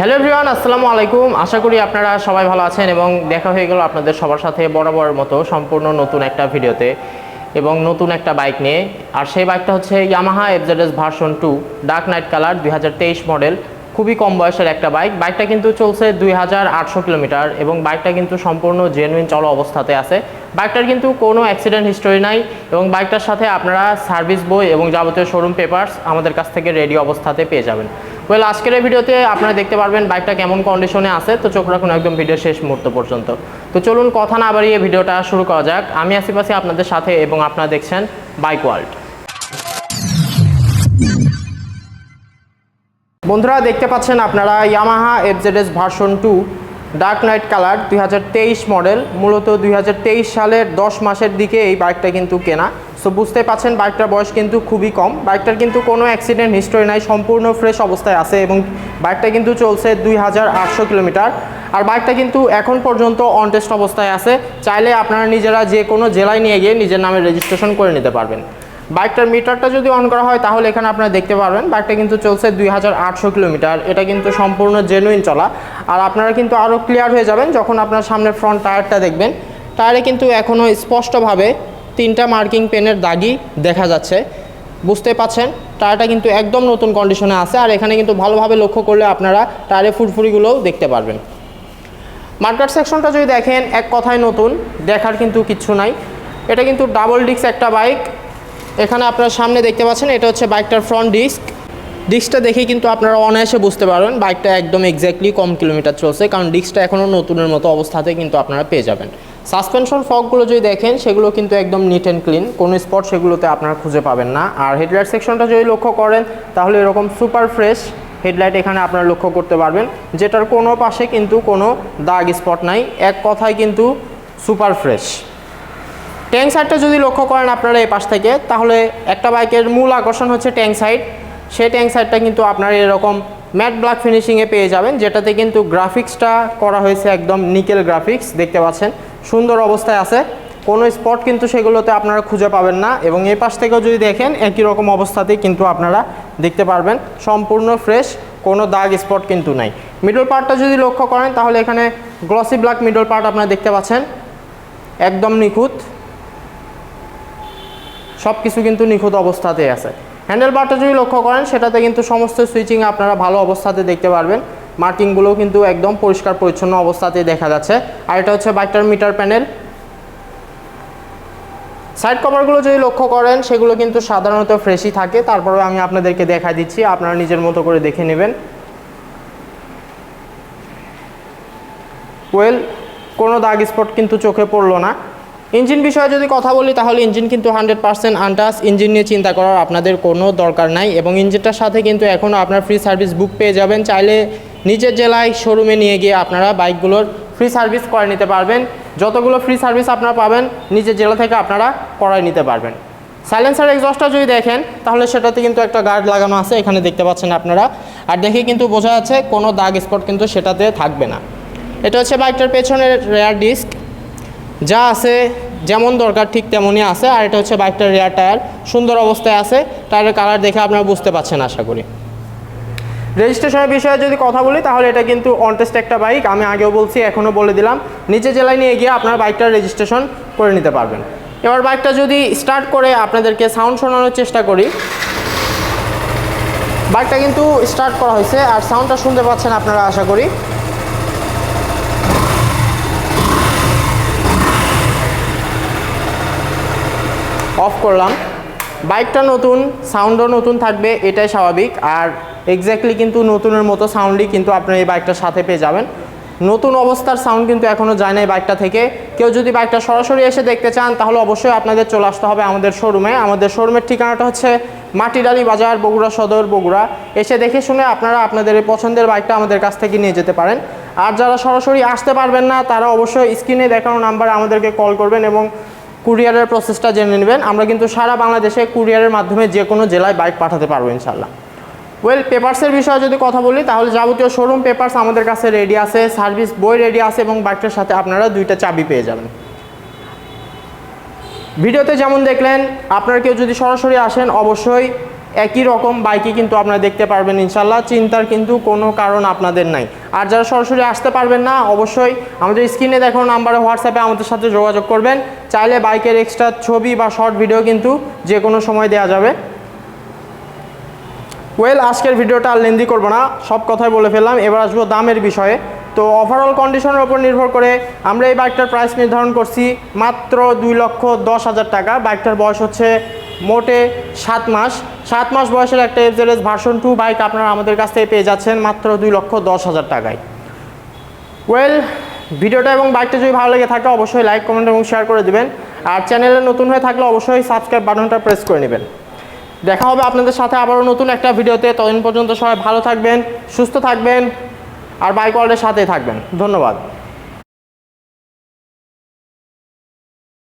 Hello everyone আসসালামু আলাইকুম। আশা করি আপনারা সবাই ভালো আছেন এবং দেখা হয়ে গেল আপনাদের সবার সাথে বরাবরের মতো সম্পূর্ণ নতুন একটা ভিডিওতে এবং নতুন একটা বাইক নিয়ে। আর সেই বাইকটা হচ্ছে Yamaha FZS version two dark knight colour দুই হাজার তেইশ মডেল খুবই কম বয়সের একটা বাইক। বাইকটা কিন্তু চলছে দুই হাজার আটশো কিলোমিটার এবং বাইকটা কিন্তু সম্পূর্ণ জেনুইন চলো অবস্থাতে আছে। বাইকটার কিন্তু কোনো অ্যাক্সিডেন্ট হিস্টোরি নাই এবং বাইকটার সাথে আপনারা সার্ভিস বই এবং যাবতীয় শোরুম পেপার্স আমাদের কাছ থেকে রেডি অবস্থাতে পেয়ে যাবেন। ওয়েল আজকের এই ভিডিওতে আপনারা দেখতে পারবেন বাইকটা কেমন কন্ডিশনে আছে। তো চোখ রাখুন একদম ভিডিও শেষ মুহূর্ত পর্যন্ত। তো চলুন কথা না বাড়িয়ে ভিডিওটা শুরু করা যাক। আমি আশেপাশে আপনাদের সাথে এবং আপনারা দেখছেন বাইক ওয়ার্ল্ড। বন্ধুরা দেখতে পাচ্ছেন আপনারা Yamaha FZS version two dark knight colour দুই হাজার তেইশ মডেল মূলত দুই হাজার তেইশ সালের দশ মাসের দিকে এই বাইকটা কিন্তু কেনা। সো বুঝতে পাচ্ছেন বাইকটার বয়স কিন্তু খুবই কম। বাইকটার কিন্তু কোনো অ্যাক্সিডেন্ট হিস্টোরি নাই, সম্পূর্ণ ফ্রেশ অবস্থায় আছে এবং বাইকটা কিন্তু চলছে দুই হাজার আটশো কিলোমিটার। আর বাইকটা কিন্তু এখন পর্যন্ত অনটেস্ট অবস্থায় আছে। চাইলে আপনারা নিজেরা যে কোনো জেলায় নিয়ে গিয়ে নিজের নামে রেজিস্ট্রেশন করে নিতে পারবেন। বাইকটার মিটারটা যদি অন করা হয়, তাহলে এখানে আপনারা দেখতে পারবেন, বাইকটা কিন্তু চলছে দুই হাজার আটশো কিলোমিটার। এটা কিন্তু সম্পূর্ণ জেনুইন চলা। আর আপনারা কিন্তু আরও ক্লিয়ার হয়ে যাবেন যখন আপনার সামনে ফ্রন্ট টায়ারটা দেখবেন। টায়ারে কিন্তু এখনও স্পষ্টভাবে তিনটা মার্কিং পেনের দাগই দেখা যাচ্ছে। বুঝতে পাচ্ছেন? টায়ারটা কিন্তু একদম নতুন কন্ডিশনে আছে, আর এখানে কিন্তু ভালোভাবে লক্ষ্য করলে আপনারা টায়ারে ফুরফুরিগুলোও দেখতে পারবেন। মার্কেট সেকশনটা যদি দেখেন, এক কথায় নতুন, দেখার কিন্তু কিচ্ছু নাই। এটা কিন্তু ডাবল ডিস্ক একটা বাইক এখানে আপনার সামনে দেখতে পাচ্ছেন, এটা হচ্ছে বাইকটার ফ্রন্ট ডিস্ক ডিস্কটা দেখে কিন্তু আপনারা অনায়াসে বুঝতে পারবেন, বাইকটা একদম এক্স্যাক্টলি কম কিলোমিটার চলছে, কারণ ডিস্কটা এখনও নতুনের মতো অবস্থাতে কিন্তু আপনারা পেয়ে যাবেন। সাসপেনশন ফকগুলো যদি দেখেন, সেগুলো কিন্তু একদম নিট অ্যান্ড ক্লিন কোনো স্পট সেগুলোতে আপনারা খুঁজে পাবেন না। আর হেডলাইট সেকশনটা যদি লক্ষ্য করেন, তাহলে এরকম সুপার ফ্রেশ হেডলাইট এখানে আপনারা লক্ষ্য করতে পারবেন, যেটার কোনো পাশে কিন্তু কোনো দাগ স্পট নাই, এক কথায় কিন্তু সুপার ফ্রেশ ট্যাঙ্ক সাইডটা যদি লক্ষ্য করেন আপনারা এই পাশ থেকে, তাহলে একটা বাইকের মূল আকর্ষণ হচ্ছে ট্যাঙ্ক সাইড। সেই ট্যাঙ্ক সাইডটা কিন্তু আপনারা এরকম ম্যাট ব্ল্যাক ফিনিশিংয়ে পেয়ে যাবেন, যেটাতে কিন্তু গ্রাফিক্সটা করা হয়েছে একদম নিকেল গ্রাফিক্স দেখতে পাচ্ছেন। সুন্দর অবস্থায় আছে। কোনো স্পট কিন্তু সেগুলোতে আপনারা খুঁজে পাবেন না এবং এই পাশ থেকেও যদি দেখেন, একই রকম অবস্থাতেই কিন্তু আপনারা দেখতে পারবেন। সম্পূর্ণ ফ্রেশ কোনো দাগ স্পট কিন্তু নাই। মিডল পার্টটা যদি লক্ষ্য করেন, তাহলে এখানে গ্লসি ব্ল্যাক মিডল পার্ট আপনারা দেখতে পাচ্ছেন। একদম নিখুঁত। সব কিছু কিন্তু নিখুঁত অবস্থাতেই আছে। হ্যান্ডেল বারটা যদি লক্ষ্য করেন, সেটাতে কিন্তু সমস্ত সুইচিং আপনারা ভালো অবস্থাতে দেখতে পারবেন। মার্কিংগুলো কিন্তু একদম পরিষ্কার পরিচ্ছন্ন অবস্থাতেই দেখা যাচ্ছে। আর এটা হচ্ছে বাইকটার মিটার প্যানেল। সাইড কভারগুলো যদি লক্ষ্য করেন, সেগুলো কিন্তু সাধারণত ফ্রেশই থাকে। তারপরে আমি আপনাদেরকে দেখা দিচ্ছি, আপনারা নিজের মতো করে দেখে নেবেন। ওয়েল কোনো দাগ স্পট কিন্তু চোখে পড়ল না। ইঞ্জিন বিষয়ে যদি কথা বলি, তাহলে ইঞ্জিন কিন্তু হান্ড্রেড পার্সেন্ট আনটাস ইঞ্জিন নিয়ে চিন্তা করার আপনাদের কোনো দরকার নাই এবং ইঞ্জিনটার সাথে কিন্তু এখনও আপনার ফ্রি সার্ভিস বুক পেয়ে যাবেন। চাইলে নিজের জেলায় শোরুমে নিয়ে গিয়ে আপনারা বাইকগুলোর ফ্রি সার্ভিস করে নিতে পারবেন। যতগুলো ফ্রি সার্ভিস আপনারা পাবেন, নিজের জেলা থেকে আপনারা করাই নিতে পারবেন। সাইলেন্সার এক্সস্টটা যদি দেখেন, তাহলে সেটাতে কিন্তু একটা গার্ড লাগানো আছে, এখানে দেখতে পাচ্ছেন আপনারা। আর দেখে কিন্তু বোঝা যাচ্ছে কোনো দাগ স্পট কিন্তু সেটাতে থাকবে না। এটা হচ্ছে বাইকটার পেছনের রেয়ার ডিস্ক যা আছে, যেমন দরকার ঠিক তেমনই আছে। আর এটা হচ্ছে বাইকটার রেয়ার টায়ার সুন্দর অবস্থায় আছে। টায়ারের কালার দেখে আপনারা বুঝতে পাচ্ছেন আশা করি। রেজিস্ট্রেশনের বিষয়ে যদি কথা বলি, তাহলে এটা কিন্তু অনটেস্ট একটা বাইক আমি আগেও বলছি, এখনও বলে দিলাম। নিচে জেলায় নিয়ে গিয়ে আপনার বাইকটার রেজিস্ট্রেশন করে নিতে পারবেন। এবার বাইকটা যদি স্টার্ট করে আপনাদেরকে সাউন্ড শোনানোর চেষ্টা করি। বাইকটা কিন্তু স্টার্ট করা হয়েছে, আর সাউন্ডটা শুনতে পাচ্ছেন আপনারা, আশা করি। অফ করলাম। বাইকটা নতুন সাউন্ডও নতুন থাকবে, এটাই স্বাভাবিক। আর এক্স্যাক্টলি কিন্তু নতুনের মতো সাউন্ডই কিন্তু আপনার এই বাইকটার সাথে পেয়ে যাবেন। নতুন অবস্থার সাউন্ড কিন্তু এখনও যায় না এই বাইকটা থেকে। কেউ যদি বাইকটা সরাসরি এসে দেখতে চান, তাহলে অবশ্যই আপনাদের চলে আসতে হবে আমাদের শোরুমে আমাদের শোরুমের ঠিকানাটা হচ্ছে মাটিডালি বাজার, বগুড়া সদর, বগুড়া। এসে দেখে শুনে আপনারা আপনাদের এই পছন্দের বাইকটা আমাদের কাছ থেকে নিয়ে যেতে পারেন। আর যারা সরাসরি আসতে পারবেন না, তারা অবশ্যই স্ক্রিনে দেখানো নাম্বারে আমাদেরকে কল করবেন এবং কুরিয়ারের প্রসেসটা জেনে নেবেন। আমরা কিন্তু সারা বাংলাদেশে কুরিয়ারের মাধ্যমে যে কোনো জেলায় বাইক পাঠাতে পারব ইনশাল্লাহ ওয়েল পেপার্সের বিষয়ে যদি কথা বলি, তাহলে যাবতীয় শোরুম পেপার্স আমাদের কাছে রেডি আছে সার্ভিস বই রেডি আছে এবং বাইকটার সাথে আপনারা দুইটা চাবি পেয়ে যাবেন। ভিডিওতে যেমন দেখলেন, আপনারা কেউ যদি সরাসরি আসেন, অবশ্যই একই রকম বাইকই কিন্তু আপনারা দেখতে পারবেন ইনশাল্লাহ চিন্তার কিন্তু কোনো কারণ আপনাদের নাই। আর যারা সরাসরি আসতে পারবেন না, অবশ্যই আমাদের স্ক্রিনে দেখানো নাম্বারে হোয়াটসঅ্যাপে আমাদের সাথে যোগাযোগ করবেন। চাইলে বাইকের এক্সট্রা ছবি বা শর্ট ভিডিও কিন্তু যে কোনো সময় দেওয়া যাবে। ওয়েল, আজকের ভিডিওটা আর লেন্দি করব না। সব কথাই বলে ফেললাম। এবার আসব দামের বিষয়ে। তো ওভারঅল কন্ডিশনের ওপর নির্ভর করে আমরা এই বাইকটার প্রাইস নির্ধারণ করছি মাত্র দুই লক্ষ দশ হাজার টাকা। বাইকটার বয়স হচ্ছে মোটে সাত মাস। সাত মাস বয়সের একটা এফজেডএস ভার্সন টু বাইক আপনারা আমাদের কাছ থেকে পেয়ে যাচ্ছেন মাত্র দুই লক্ষ দশ হাজার টাকায়। ওয়েল ভিডিওটা এবং বাইকটা যদি ভালো লেগে থাকে অবশ্যই লাইক কমেন্ট এবং শেয়ার করে দেবেন। আর চ্যানেলে নতুন হয়ে থাকলে অবশ্যই সাবস্ক্রাইব বাটনটা প্রেস করে নেবেন। দেখা হবে আপনাদের সাথে আবারও নতুন একটা ভিডিওতে। ততদিন পর্যন্ত সবাই ভালো থাকবেন, সুস্থ থাকবেন, আর বাইক ওয়ার্ল্ডের সাথেই থাকবেন। ধন্যবাদ।